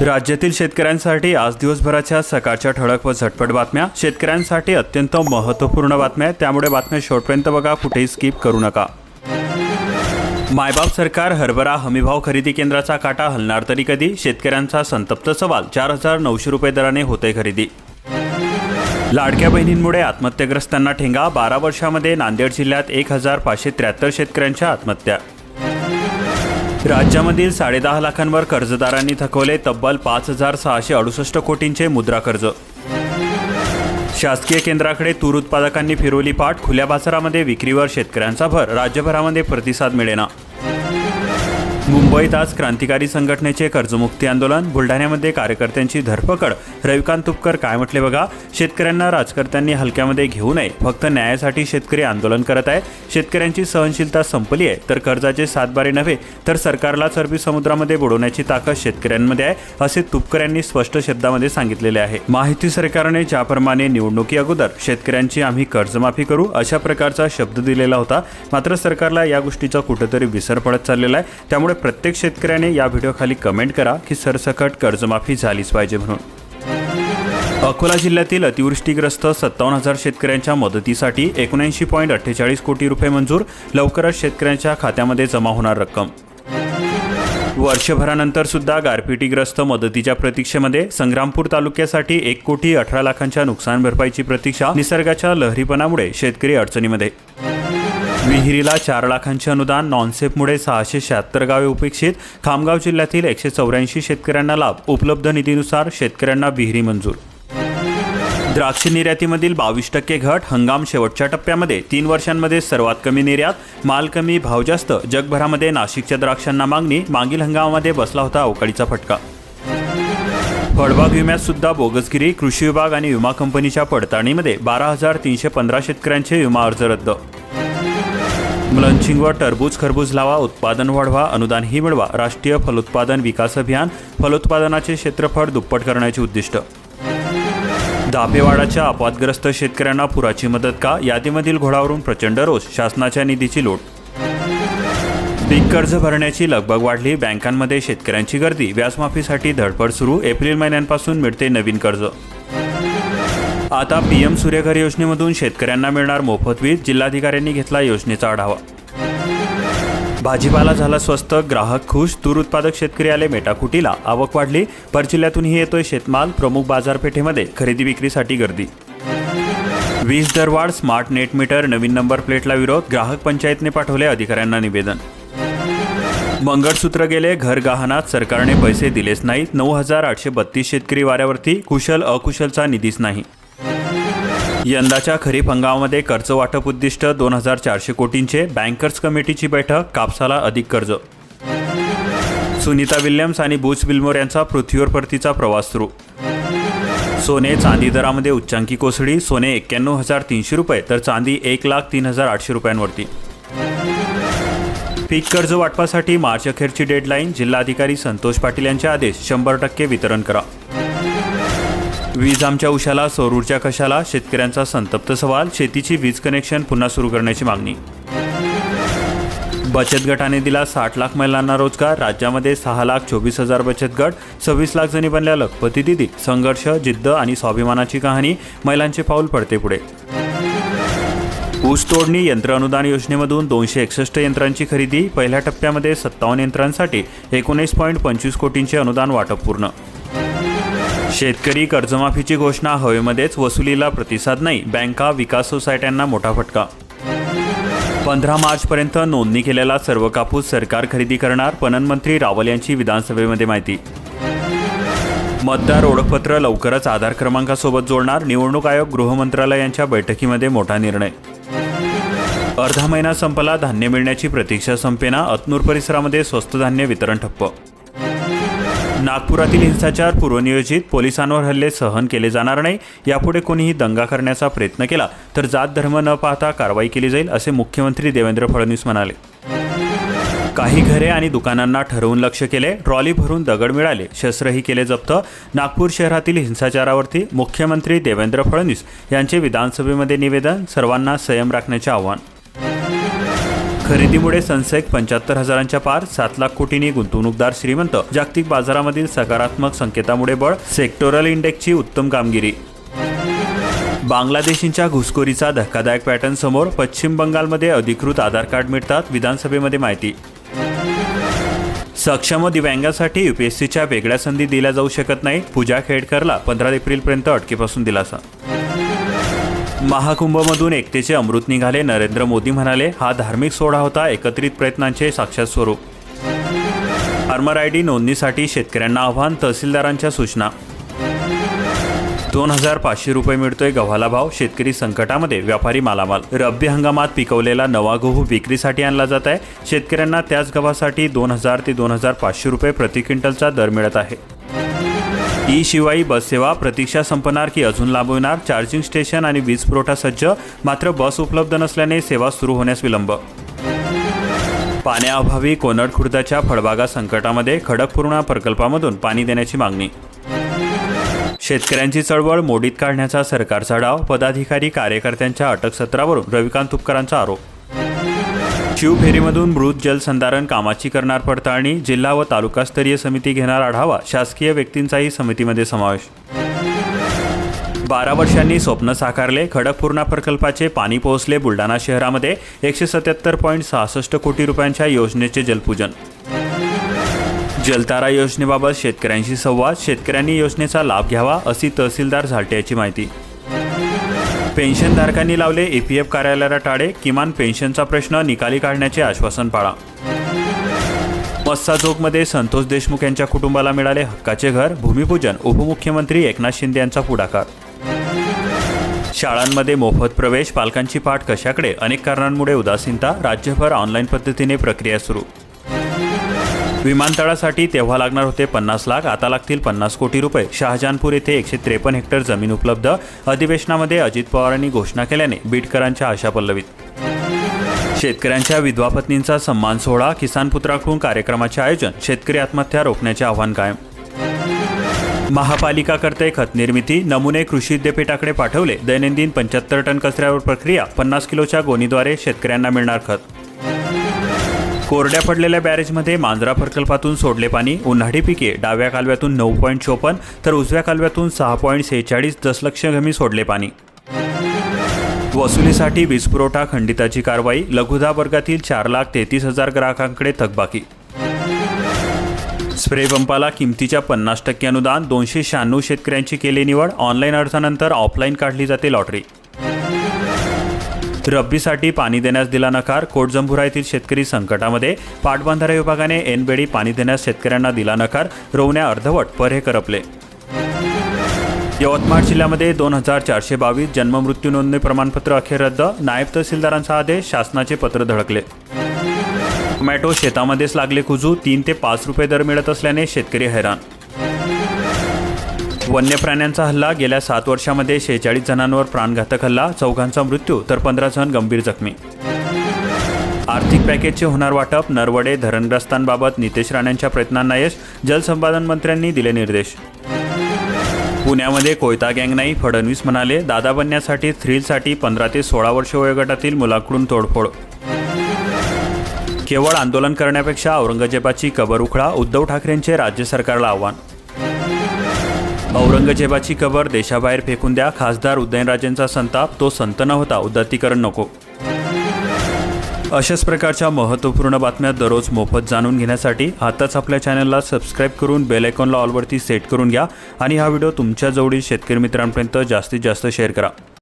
राज्यातील शेतकऱ्यांसाठी आज दिवसभराच्या सकाळच्या ठळक व झटपट बातम्या. शेतकऱ्यांसाठी अत्यंत महत्त्वपूर्ण बातम्या त्यामुळे बातम्या शेवटपर्यंत बघा कुठेही स्किप करू नका. मायबाप सरकार हरभरा हमीभाव खरेदी केंद्राचा काटा हलणार तरी कधी? शेतकऱ्यांचा संतप्त सवाल चार हजार नऊशे रुपये दराने होते खरेदी. लाडक्या बहिणींमुळे आत्महत्याग्रस्तांना ठेंगा बारा वर्षामध्ये नांदेड जिल्ह्यात एक हजार पाचशे त्र्याहत्तर शेतकऱ्यांच्या आत्महत्या. राज्यामधील साडेदहा लाखांवर कर्जदारांनी थकवले तब्बल पाच हजार सहाशे अडुसष्ट कोटींचे मुद्रा कर्ज. शासकीय केंद्राकडे तूर उत्पादकांनी फिरवली पाठ खुल्या बाजारामध्ये विक्रीवर शेतकऱ्यांचा भर. राज्यभरामध्ये प्रतिसाद मिळेना. मुंबईत आज क्रांतिकारी संघटनेचे कर्जमुक्ती आंदोलन बुलढाण्यामध्ये कार्यकर्त्यांची धरपकड. रविकांत तुपकर काय म्हटले बघा? शेतकऱ्यांना राजकर्त्यांनी हलक्यामध्ये घेऊ नये. फक्त न्यायासाठी शेतकरी आंदोलन करत आहे. शेतकऱ्यांची सहनशीलता संपली आहे. तर कर्जाचे सातबारे नव्हे तर सरकारला अरबी समुद्रामध्ये बुडवण्याची ताकद शेतकऱ्यांमध्ये आहे असे तुपकर यांनी स्पष्ट शब्दामध्ये सांगितलेले आहे. माहिती सरकारने ज्याप्रमाणे निवडणुकी अगोदर शेतकऱ्यांची आम्ही कर्जमाफी करू अशा प्रकारचा शब्द दिलेला होता. मात्र सरकारला या गोष्टीचा कुठेतरी विसर पडत चाललेला आहे. त्यामुळे प्रत्येक शेतकऱ्याने या व्हिडिओखाली कमेंट करा की सरसकट कर्जमाफी झालीच पाहिजे म्हणून. अकोला जिल्ह्यातील अतिवृष्टीग्रस्त सत्तावन्न हजार शेतकऱ्यांच्या मदतीसाठी एकोणऐंशी पॉईंट अठ्ठेचाळीस कोटी रुपये मंजूर लवकरच शेतकऱ्यांच्या खात्यामध्ये जमा होणार रक्कम. वर्षभरानंतर सुद्धा गारपिटीग्रस्त मदतीच्या प्रतीक्षेमध्ये संग्रामपूर तालुक्यासाठी एक कोटी अठरा लाखांच्या नुकसान भरपाईची प्रतीक्षा निसर्गाच्या लहरीपणामुळे शेतकरी अडचणीमध्ये. विहिरीला चार लाखांचे अनुदान नॉनसेपमुळे सहाशे शहात्तर गावे उपेक्षित. खामगाव जिल्ह्यातील एकशे चौऱ्याऐंशी शेतकऱ्यांना लाभ. उपलब्ध निधीनुसार शेतकऱ्यांना विहिरी मंजूर. द्राक्ष निर्यातीमधील बावीस टक्के घट हंगाम शेवटच्या टप्प्यामध्ये. तीन वर्षांमध्ये सर्वात कमी निर्यात. माल कमी भाव जास्त. जगभरामध्ये नाशिकच्या द्राक्षांना मागणी. मागील हंगामामध्ये बसला होता अवकाळीचा फटका. फळबाग विम्यात सुद्धा बोगसगिरी कृषी विभाग आणि विमा कंपनीच्या पडताळणीमध्ये बारा हजार तीनशे पंधरा शेतकऱ्यांचे विमा अर्ज रद्द. लंचिंग टरबूज खरबूज लावा उत्पादन वाढवा अनुदानही मिळवा. राष्ट्रीय फलोत्पादन विकास अभियान फलोत्पादनाचे क्षेत्रफळ दुप्पट करण्याचे उद्दिष्ट. दापेवाडाच्या अपवादग्रस्त शेतकऱ्यांना पुराची मदत का? यादीमधील घोडावरून प्रचंड रोष शासनाच्या निधीची लोट. पीक कर्ज भरण्याची लगबग वाढली बँकांमध्ये शेतकऱ्यांची गर्दी व्याजमाफीसाठी धडपड सुरू एप्रिल महिन्यांपासून मिळते नवीन कर्ज. आता पीएम सूर्यघर योजनेमधून शेतकऱ्यांना मिळणार मोफत वीज जिल्हाधिकाऱ्यांनी घेतला योजनेचा आढावा. भाजीपाला झाला स्वस्त ग्राहक खुश तूर उत्पादक शेतकरी आले मेटाकुटीला. आवक वाढली परजिल्ह्यातूनही येतोय शेतमाल प्रमुख बाजारपेठेमध्ये खरेदी विक्रीसाठी गर्दी. वीज दरवाढ स्मार्ट नेट मीटर नवीन नंबर प्लेटला विरोध ग्राहक पंचायतने पाठवले अधिकाऱ्यांना निवेदन. मंगळसूत्र गेले घर गहाणात सरकारने पैसे दिलेच नाहीत नऊ हजार आठशे बत्तीस शेतकरी वाऱ्यावरती कुशल अकुशलचा निधीच नाही. यंदाच्या खरीप हंगामामध्ये कर्ज वाटप उद्दिष्ट दोन हजार चारशे कोटींचे बँकर्स कमिटीची बैठक कापसाला अधिक कर्ज. सुनीता विल्यम्स आणि बुच बिल्मोर यांचा पृथ्वीवर परतीचा प्रवास सुरू. सोने चांदी दरामध्ये उच्चांकी कोसळी सोने एक्क्याण्णव हजार तीनशे रुपये तर चांदी एक लाख तीन हजार आठशे रुपयांवरती. पीक कर्ज वाटपासाठी मार्च अखेरची डेडलाईन जिल्हाधिकारी संतोष पाटील यांचे आदेश शंभर टक्के वितरण करा. वीज आमच्या उशाला सौर ऊर्जा कशाला? शेतकऱ्यांचा संतप्त सवाल शेतीची वीज कनेक्शन पुन्हा सुरू करण्याची मागणी. बचत गटाने दिला साठ लाख महिलांना रोजगार राज्यामध्ये सहा लाख चोवीस हजार बचत गट सव्वीस लाख जणी बनल्या लखपती दिदी संघर्ष जिद्द आणि स्वाभिमानाची कहाणी महिलांचे पाऊल पडते पुढे. ऊस तोडणी यंत्र अनुदान योजनेमधून दोनशे एकसष्ट यंत्रांची खरेदी पहिल्या टप्प्यामध्ये सत्तावन्न यंत्रांसाठी एकोणीस पॉईंट पंचवीस कोटींचे अनुदान वाटप पूर्ण. शेतकरी कर्जमाफीची घोषणा हवेमध्येच वसुलीला प्रतिसाद नाही बँका विकास सोसायट्यांना मोठा फटका. पंधरा मार्चपर्यंत नोंदणी केलेला सर्व कापूस सरकार खरेदी करणार पणनमंत्री रावल यांची विधानसभेमध्ये माहिती. मतदार ओळखपत्र लवकरच आधार क्रमांकासोबत जोडणार निवडणूक आयोग गृहमंत्रालय यांच्या बैठकीमध्ये मोठा निर्णय. अर्धा महिना संपला धान्य मिळण्याची प्रतीक्षा संपेना अतनूर परिसरामध्ये स्वस्त धान्य वितरण ठप्प. नागपुरातील हिंसाचार पूर्वनियोजित पोलिसांवर हल्ले सहन केले जाणार नाही यापुढे कोणीही दंगा करण्याचा प्रयत्न केला तर जात धर्म न पाहता कारवाई केली जाईल असे मुख्यमंत्री देवेंद्र फडणवीस म्हणाले. काही घरे आणि दुकानांना ठरवून लक्ष केले ट्रॉली भरून दगड मिळाले शस्त्रही केले जप्त. नागपूर शहरातील हिंसाचारावरती मुख्यमंत्री देवेंद्र फडणवीस यांचे विधानसभेमध्ये निवेदन सर्वांना संयम राखण्याचे आवाहन. खरेदीमुळे सेन्सेक्स पंच्याहत्तर हजारांच्या पार सात लाख कोटींनी गुंतवणूकदार श्रीमंत. जागतिक बाजारामधील सकारात्मक संकेतामुळे बळ सेक्टोरल इंडेक्सची उत्तम कामगिरी. बांगलादेशींच्या घुसखोरीचा धक्कादायक पॅटर्न समोर पश्चिम बंगालमध्ये अधिकृत आधार कार्ड मिळतात विधानसभेमध्ये माहिती. सक्षम दिव्यांगासाठी युपीएससीच्या वेगळ्या संधी दिल्या जाऊ शकत नाही पूजा खेडकरला पंधरा एप्रिलपर्यंत अटकेपासून दिलासा. महाकुंभमधून एकतेचे अमृत निघाले नरेंद्र मोदी म्हणाले हा धार्मिक सोहळा होता एकत्रित प्रयत्नांचे साक्षात स्वरूप. फार्मर आय डी नोंदणीसाठी शेतकऱ्यांना आव्हान तहसीलदारांच्या सूचना. दोन हजार पाचशे रुपये मिळतोय गव्हाला भाव शेतकरी संकटामध्ये व्यापारी मालामाल. रब्बी हंगामात पिकवलेला नवा गहू विक्रीसाठी आणला जात आहे. शेतकऱ्यांना त्याच गव्हासाठी दोन हजार ते दोन हजार पाचशे रुपये प्रति क्विंटलचा दर मिळत आहे. ई शिवाई बस सेवा प्रतीक्षा संपणार की अजून लांब चार्जिंग स्टेशन आणि वीज पुरवठा सज्ज? मात्र बस उपलब्ध नसल्याने सेवा सुरू होण्यास विलंब. पाण्याअभावी कोनड खुर्दाच्या फळबागा संकटामध्ये खडकपूर्णा प्रकल्पामधून पाणी देण्याची मागणी. शेतकऱ्यांची चळवळ मोडीत काढण्याचा सरकारचा डाव पदाधिकारी कार्यकर्त्यांच्या अटक सत्रावरून रविकांत तुपकरांचा आरोप. शिवफेरीमधून मृत जलसंधारण कामाची करणार पडताळणी जिल्हा व तालुकास्तरीय समिती घेणार आढावा शासकीय व्यक्तींचाही समितीमध्ये समावेश. बारा वर्षांनी स्वप्न साकारले खडकपूर्णा प्रकल्पाचे पाणी पोहोचले बुलढाणा शहरामध्ये एकशे सत्याहत्तर पॉईंट सहासष्ट कोटी रुपयांच्या योजनेचे जलपूजन. जलतारा योजनेबाबत शेतकऱ्यांशी संवाद शेतकऱ्यांनी योजनेचा लाभ घ्यावा अशी तहसीलदार झालटे याची माहिती. पेन्शनधारकांनी लावले ईपीएफ कार्यालयाला टाळे किमान पेन्शनचा प्रश्न निकाली काढण्याचे आश्वासन पाळा. मस्साजोगमध्ये संतोष देशमुख यांच्या कुटुंबाला मिळाले हक्काचे घर भूमिपूजन उपमुख्यमंत्री एकनाथ शिंदे यांचा पुढाकार. शाळांमध्ये मोफत प्रवेश पालकांची पाठ कशाकडे? अनेक कारणांमुळे उदासीनता राज्यभर ऑनलाईन पद्धतीने प्रक्रिया सुरू. विमानतळासाठी तेव्हा लागणार होते पन्नास लाख आता लागतील पन्नास कोटी रुपये. शहाजहानपूर येथे एकशे त्रेपन्न हेक्टर जमीन उपलब्ध अधिवेशनामध्ये अजित पवारांनी घोषणा केल्याने बीटकरांच्या आशा पल्लवीत. शेतकऱ्यांच्या विधवा पत्नींचा सन्मान सोहळा किसान पुत्राकडून कार्यक्रमाचे आयोजन शेतकरी आत्महत्या रोखण्याचे आव्हान कायम. महापालिका करते खत निर्मिती नमुने कृषी विद्यापीठाकडे पाठवले दैनंदिन पंच्याहत्तर टन कचऱ्यावर प्रक्रिया पन्नास किलोच्या गोणीद्वारे शेतकऱ्यांना मिळणार खत. कोरड्या पडलेल्या बॅरेजमध्ये मांजरा प्रकल्पातून सोडले पाणी उन्हाळी पिके डाव्या कालव्यातून नऊ पॉईंट चोपन्न तर उजव्या कालव्यातून सहा पॉईंट सेहेचाळीस दशलक्ष घमी सोडले पाणी. वसुलीसाठी वीजपुरवठा खंडिताची कारवाई लघुधा वर्गातील चार लाख तेहतीस हजार ग्राहकांकडे थकबाकी. स्प्रे पंपाला किमतीच्या पन्नास टक्के अनुदान दोनशे शहाण्णव शेतकऱ्यांची केली निवड ऑनलाईन अर्जानंतर ऑफलाईन काढली जाते लॉटरी. रब्बीसाठी पाणी देण्यास दिला नकार. कोटजंभुरा येथील शेतकरी संकटामध्ये पाटबंधारे विभागाने एनबेडी पाणी देण्यास शेतकऱ्यांना दिला नकार. रोवण्या अर्धवट परहे करपले. यवतमाळ जिल्ह्यामध्ये दोन हजार चारशे बावीस जन्ममृत्यू नोंदणी प्रमाणपत्र अखेर रद्द. नायब तहसीलदारांचा आदेश शासनाचे पत्र धडकले. टोमॅटो शेतामध्येच लागले कुजू. तीन ते पाच रुपये दर मिळत असल्याने शेतकरी हैराण. वन्य प्राण्यांचा हल्ला. गेल्या सात वर्षामध्ये शेहेचाळीस जणांवर प्राणघातक हल्ला. चौघांचा मृत्यू तर पंधरा जण गंभीर जखमी. आर्थिक पॅकेजचे होणार वाटप. नरवडे धरणग्रस्तांबाबत नितेश राणेंच्या प्रयत्नांना यश. जलसंपादन मंत्र्यांनी दिले निर्देश. पुण्यामध्ये कोयता गँग नाही फडणवीस म्हणाले. दादा बनण्यासाठी थ्रिलसाठी पंधरा ते सोळा वर्ष वयोगटातील मुलाकडून तोडफोड. केवळ आंदोलन करण्यापेक्षा औरंगजेबाची कबर उखळा. उद्धव ठाकरेंचे राज्य सरकारला आव्हान. औरंगजेबाची कबर देशाबाहेर फेकून द्या. खासदार उदयनराजेंचा संताप. तो संत न होता उदात्तीकरण नको. अशाच प्रकारच्या महत्त्वपूर्ण बातम्या दररोज मोफत जाणून घेण्यासाठी आताच आपल्या चॅनलला सबस्क्राईब करून बेल आयकॉनला ऑलवरती सेट करून घ्या आणि हा व्हिडिओ तुमच्या जवळील शेतकरी मित्रांपर्यंत जास्तीत जास्त शेअर करा.